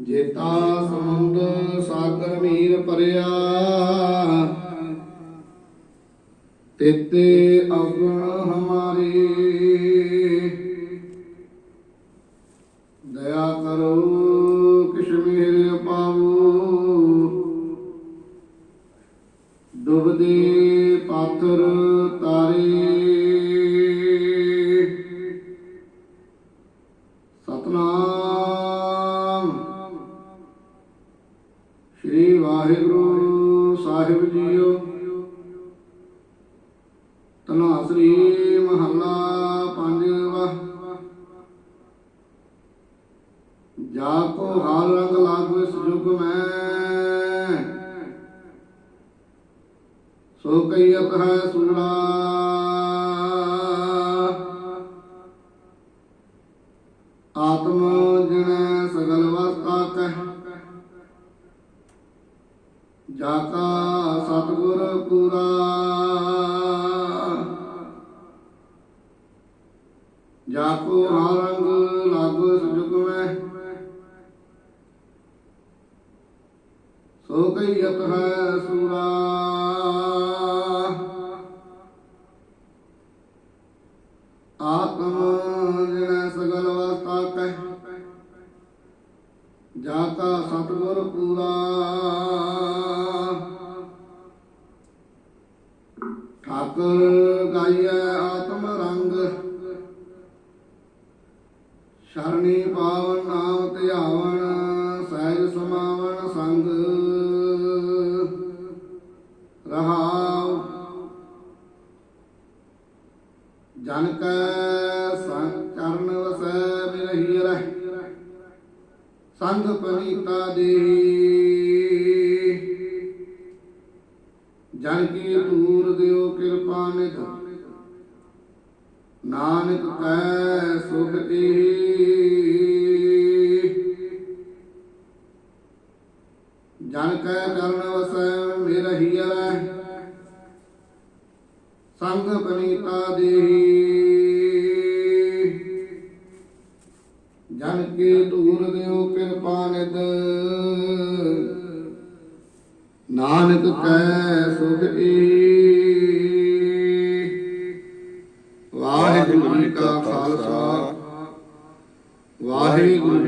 ਜੇਤਾ ਸਮੁੰਦ ਸਾਗਰ ਮੀਰ ਭਰਿਆ, ਤੇਤੇ ਅਗਣ ਹਮਾਰੀ। ਦਇਆ ਕਰੋ ਕਿਸ਼ਮੀਰ ਮਿਹਰ ਪਾਵੋ ਡੁੱਬਦੇ ਪਾਥਰ ਤਾਰੇ ਵਾਹਿਗੁਰੂ ਸਾਹਿਬ ਜੀਓ। ਤਨਾਸਰੀ ਮਹੱਲਾ ਪੰਜਵਾ। ਜਾ ਕੋ ਹਾਲ ਰੰਗ ਲਾਗੋ ਇਸ ਯੁਗ ਮੈਂ। ਸੋ ਕਈਤ ਹੈ ਸੁਣਾ ਆਤਮ ਜਿਣੈ ਸਗਲ ਵਸਤਾ ਕਹਿ ਜਾ ਕਾ ਸਤਿਗੁਰ ਪੂਰਾ। ਜਾ ਕੋ ਹਾਰੰਗ ਲਾਗੋ ਸੁਜੁਗ ਮੈਂ। ਸੋ ਕਈਤ ਹੈ ਸੂਰਾ। ਆਤਮ ਜਿਣੈ ਸਗਲ ਵਸਤਾ ਕਹਿ ਜਾ ਕਾ ਸਤਿਗੁਰ ਪੂਰਾ। ਠਾਕੁਰ ਗਾਈਐ ਆਤਮ ਰੰਗ। ਸ਼ਰਣੀ ਪਾਵਨ ਨਾਮ ਧਿਆਵਨ, ਸਹਿਜ ਸਮਾਵਨ ਸੰਗ। ਰਹਾਉ। ਜਨ ਕੈ ਸੰਗ ਚਰਨ ਵਸੈ ਮਿਰਹੀ ਰਹਿ। ਸੰਗ ਪਨੀਤਾ ਦੇ ਜਨ ਕੀ ਦੂਰ ਦਿਓ ਕਿਰਪਾ ਨਿਧ। ਨਾਨਕ ਕੈ ਸੁਖ ਏ ਜਨ ਕੈ ਚਰਨ ਵਸੈ ਮੇਰਾ ਹੀਰਾ ਸੰਗ ਪਨੀਤਾ ਦੇ ਨਾਨਕ ਕੈ ਸੁਖ ਏ ਵਾਹਿਗੁਰੂ ਜੀ ਕਾ ਖਾਲਸਾ। ਵਾਹਿਗੁਰੂ